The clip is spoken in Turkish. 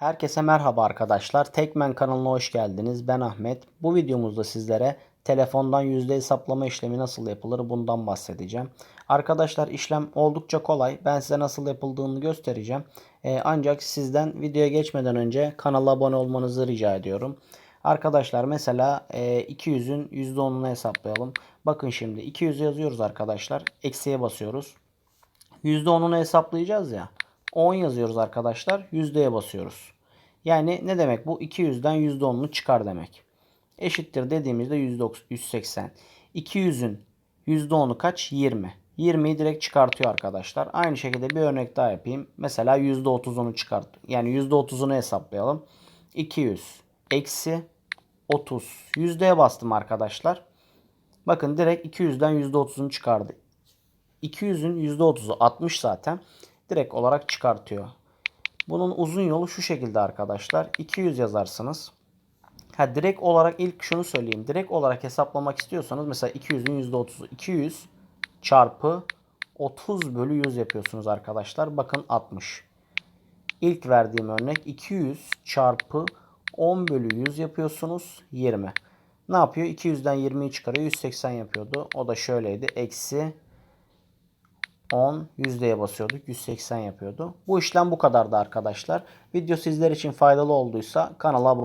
Herkese merhaba arkadaşlar. Tekmen kanalına hoş geldiniz. Ben Ahmet. Bu videomuzda sizlere telefondan yüzde hesaplama işlemi nasıl yapılır bundan bahsedeceğim. Arkadaşlar işlem oldukça kolay. Ben size nasıl yapıldığını göstereceğim. Ee, ancak sizden videoya geçmeden önce kanala abone olmanızı rica ediyorum. Arkadaşlar mesela e, 200'ün %10'unu hesaplayalım. Bakın şimdi 200 yazıyoruz arkadaşlar. Eksiye basıyoruz. %10'unu hesaplayacağız ya. 10 yazıyoruz arkadaşlar. Yüzdeye basıyoruz. Yani ne demek bu? 200'den %10'unu çıkar demek. Eşittir dediğimizde %180. 200'ün %10'u kaç? 20. 20'yi direkt çıkartıyor arkadaşlar. Aynı şekilde bir örnek daha yapayım. Mesela %30'unu çıkart. Yani %30'unu hesaplayalım. 200 eksi 30. Yüzdeye bastım arkadaşlar. Bakın direkt 200'den %30'unu çıkardı. 200'ün %30'u 60 zaten. Direkt olarak çıkartıyor. Bunun uzun yolu şu şekilde arkadaşlar. 200 yazarsınız. Ha direkt olarak ilk şunu söyleyeyim. Direkt olarak hesaplamak istiyorsanız mesela 200'ün %30'u 200 çarpı 30 bölü 100 yapıyorsunuz arkadaşlar. Bakın 60. İlk verdiğim örnek 200 çarpı 10 bölü 100 yapıyorsunuz 20. Ne yapıyor? 200'den 20'yi çıkarıyor 180 yapıyordu. O da şöyleydi. Eksi 10 yüzdeye basıyorduk. 180 yapıyordu. Bu işlem bu kadardı arkadaşlar. Video sizler için faydalı olduysa kanala